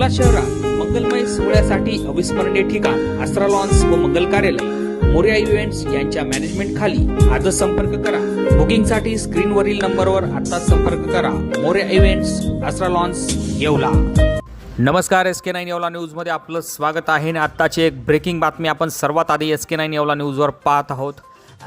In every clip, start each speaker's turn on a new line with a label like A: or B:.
A: येवला शहरात मंगलमय सोहळ्यासाठी अविस्मरणीय ठिकाण आसरा लॉन्स व मंगल कार्यालय. मोर्या इव्हेंट्स यांच्या मॅनेजमेंट खाली आजच संपर्क करा. बुकिंगसाठी स्क्रीनवरील नंबरवर आता संपर्क करा. Morya events Asara lawns Yeola. नमस्कार एस के नाईन येवला न्यूजमध्ये आपलं स्वागत आहे आणि आत्ताची एक ब्रेकिंग बातमी आपण सर्वात आधी एस के नाईन येवला न्यूजवर पाहत आहोत.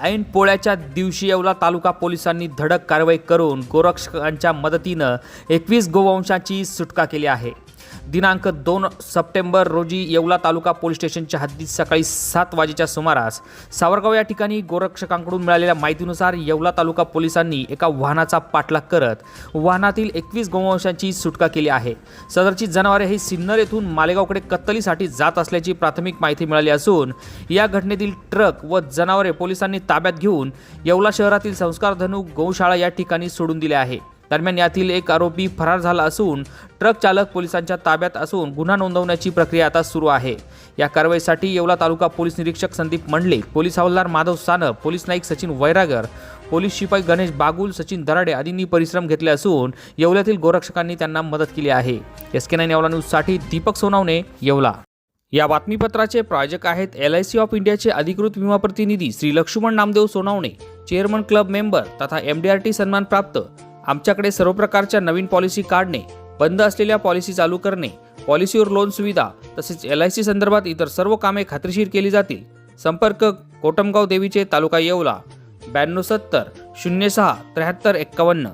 A: ऐन पोळ्याच्या दिवशी येवला तालुका पोलिसांनी धडक कारवाई करून गोरक्षकांच्या मदतीनं एकवीस गोवंशाची सुटका केली आहे. दिनांक दोन सप्टेंबर रोजी येवला तालुका पोलीस स्टेशनच्या हद्दीत सकाळी सात वाजेच्या सुमारास सावरगाव या ठिकाणी गोरक्षकांकडून मिळालेल्या माहितीनुसार येवला तालुका पोलिसांनी एका वाहनाचा पाठलाग करत वाहनातील एकवीस गोवंशांची सुटका केली आहे. सदरची जनावरे ही सिन्नर येथून मालेगावकडे कत्तलीसाठी जात असल्याची प्राथमिक माहिती मिळाली असून या घटनेतील ट्रक व जनावरे पोलिसांनी ताब्यात घेऊन येवला शहरातील संस्कारधनू गोशाळा गौशाळा या ठिकाणी सोडून दिले आहे. दरम्यान यातील एक आरोपी फरार झाला असून ट्रक चालक पोलिसांच्या ताब्यात असून गुन्हा नोंदवण्याची प्रक्रिया आता सुरू आहे. या कारवाईसाठी येवला तालुका पोलीस निरीक्षक संदीप मंडले पोलीस हवालदार माधव सानप पोलीस नाईक सचिन वैरागर पोलीस शिपाई गणेश बागुल सचिन दराडे आदींनी परिश्रम घेतले असून येवल्यातील गोरक्षकांनी त्यांना मदत केली आहे. एस के नाईन येवला न्यूजसाठी दीपक सोनावणे येवला. या बातमीपत्राचे प्रायोजक आहेत एल आय सी ऑफ इंडियाचे अधिकृत विमा प्रतिनिधी Shri Laxman Namdev Sonawane chairman club member तथा एम डी आर टी सन्मान प्राप्त आमच्याकडे सर्व प्रकारच्या नवीन पॉलिसी काढणे बंद असलेल्या पॉलिसी चालू करणे पॉलिसीवर लोन सुविधा तसेच एल आय सी संदर्भात इतर सर्व कामे खात्रीशीर केली जातील. संपर्क कोटमगाव देवीचे तालुका येवला ब्याण्णव सत्तर शून्य सहा त्र्याहत्तर एक्कावन्न.